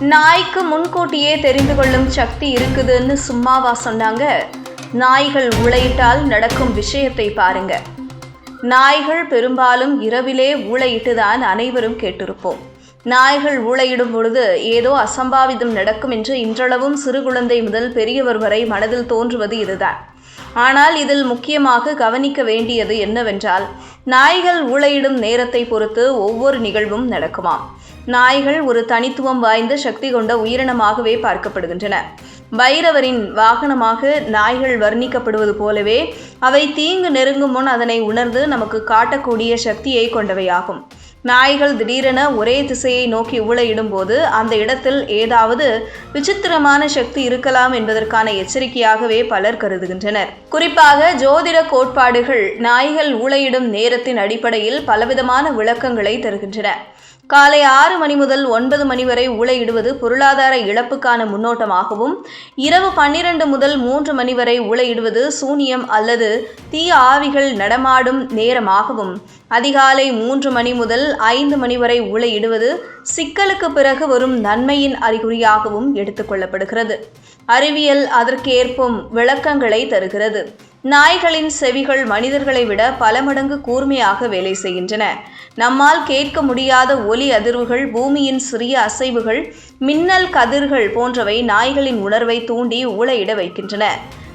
நாய்க்கு முன்கூட்டியே தெரிந்து கொள்ளும் சக்தி இருக்குதுன்னு சும்மாவா சொன்னாங்க. நாய்கள் ஊளையிட்டால் நடக்கும் விஷயத்தை பாருங்க. நாய்கள் பெரும்பாலும் இரவிலே ஊளையிட்டுதான் அனைவரும் கேட்டிருப்போம். நாய்கள் ஊளையிடும் பொழுது ஏதோ அசம்பாவிதம் நடக்கும் என்று இன்றளவும் சிறு குழந்தை முதல் பெரியவர் வரை மனதில் தோன்றுவது இதுதான். ஆனால் இதில் முக்கியமாக கவனிக்க வேண்டியது என்னவென்றால் நாய்கள் ஊளையிடும் நேரத்தை பொறுத்து ஒவ்வொரு நிகழ்வும் நடக்குமாம். நாய்கள் ஒரு தனித்துவம் வாய்ந்த சக்தி கொண்ட உயிரினமாகவே பார்க்கப்படுகின்றன. பைரவரின் வாகனமாக நாய்கள் வர்ணிக்கப்படுவது போலவே அவை தீங்கு நெருங்கும் முன் அதனை உணர்ந்து நமக்கு காட்டக்கூடிய சக்தியை கொண்டவையாகும். நாய்கள் திடீரென ஒரே திசையை நோக்கி ஊளையிடும் போது அந்த இடத்தில் ஏதாவது விசித்திரமான சக்தி இருக்கலாம் என்பதற்கான எச்சரிக்கையாகவே பலர் கருதுகின்றனர். குறிப்பாக ஜோதிட கோட்பாடுகள் நாய்கள் ஊளையிடும் நேரத்தின் அடிப்படையில் பலவிதமான விளக்கங்களை தருகின்றன. காலை ஆறு மணி முதல் ஒன்பது மணி வரை ஊளையிடுவது பொருளாதார இழப்புக்கான முன்னோட்டமாகவும் இரவு பன்னிரண்டு முதல் மூன்று மணி வரை ஊளையிடுவது சூனியம் அல்லது தீ ஆவிகள் நடமாடும் நேரமாகவும் அதிகாலை மூன்று மணி முதல் ஐந்து மணி வரை ஊளையிடுவது சிக்கலுக்கு பிறகு வரும் நன்மையின் அறிகுறியாகவும் எடுத்துக்கொள்ளப்படுகிறது அறிவியல் அதற்கேற்பும் விளக்கங்களை தருகிறது. நாய்களின் செவிகள் மனிதர்களை விட பல மடங்கு கூர்மையாக வேலை செய்கின்றன. நம்மால் கேட்க முடியாத ஒலி அதிர்வுகள் பூமியின் சிறிய அசைவுகள் மின்னல் கதிர்கள் போன்றவை நாய்களின் உணர்வை தூண்டி ஊளையிட வைக்கின்றன.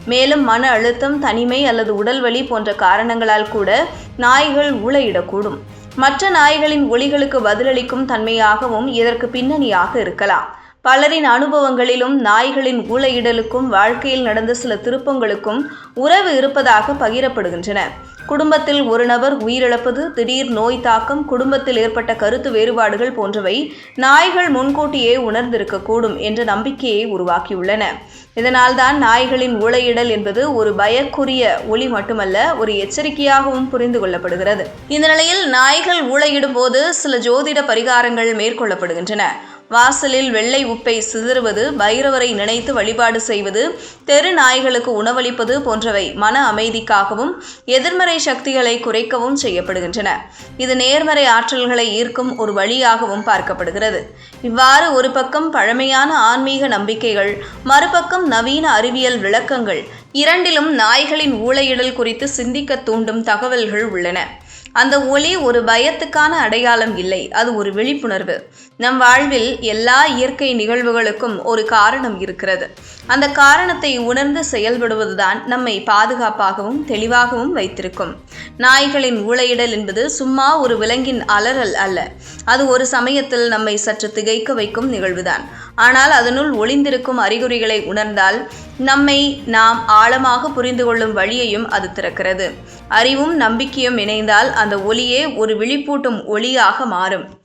மேலும் மன அழுத்தம் தனிமை அல்லது உடல்வலி போன்ற காரணங்களால் கூட நாய்கள் ஊளையிடக்கூடும். மற்ற நாய்களின் ஒலிகளுக்கு பதிலளிக்கும் தன்மையாகவும் இதற்கு பின்னணியாக இருக்கலாம். பலரின் அனுபவங்களிலும் நாய்களின் ஊளையிடலுக்கும் வாழ்க்கையில் நடந்த சில திருப்பங்களுக்கும் உறவு இருப்பதாக பகிரப்படுகின்றன. குடும்பத்தில் ஒரு நபர் உயிரிழப்பது திடீர் நோய் தாக்கம் குடும்பத்தில் ஏற்பட்ட கருத்து வேறுபாடுகள் போன்றவை நாய்கள் முன்கூட்டியே உணர்ந்திருக்கக்கூடும் என்ற நம்பிக்கையை உருவாக்கியுள்ளன. இதனால்தான் நாய்களின் ஊளையிடல் என்பது ஒரு பயக்குரிய ஒளி மட்டுமல்ல ஒரு எச்சரிக்கையாகவும் புரிந்து கொள்ளப்படுகிறது. இந்த நிலையில் நாய்கள் ஊளையிடும் போது சில ஜோதிட பரிகாரங்கள் மேற்கொள்ளப்படுகின்றன. வாசலில் வெள்ளை உப்பை சிதறுவது பைரவரை நினைத்து வழிபாடு செய்வது தெரு நாய்களுக்கு உணவளிப்பது போன்றவை மன அமைதிக்காகவும் எதிர்மறை சக்திகளை குறைக்கவும் செய்யப்படுகின்றன. இது நேர்மறை ஆற்றல்களை ஈர்க்கும் ஒரு வழியாகவும் பார்க்கப்படுகிறது. இவ்வாறு ஒரு பக்கம் பழமையான ஆன்மீக நம்பிக்கைகள் மறுபக்கம் நவீன அறிவியல் விளக்கங்கள் இரண்டிலும் நாய்களின் ஊளையிடல் குறித்து சிந்திக்க தூண்டும் தகவல்கள் உள்ளன. அந்த ஒளி ஒரு பயத்துக்கான அடையாளம் இல்லை. அது ஒரு விழிப்புணர்வு. நம் வாழ்வில் எல்லா இயற்கை நிகழ்வுகளுக்கும் ஒரு காரணம் இருக்கிறது. அந்த காரணத்தை உணர்ந்து செயல்படுவதுதான் நம்மை பாதுகாப்பாகவும் தெளிவாகவும் வைத்திருக்கும். நாய்களின் ஊளையிடல் என்பது சும்மா ஒரு விலங்கின் அலறல் அல்ல. அது ஒரு சமயத்தில் நம்மை சற்று திகைக்க வைக்கும் நிகழ்வுதான். ஆனால் அதனுள் ஒளிந்திருக்கும் அறிகுறிகளை உணர்ந்தால் நம்மை நாம் ஆழமாக புரிந்து கொள்ளும் வழியையும் அது திறக்கிறது. அறிவும் நம்பிக்கையும் இணைந்தால் அந்த ஒளியே ஒரு விழிப்பூட்டும் ஒளியாக மாறும்.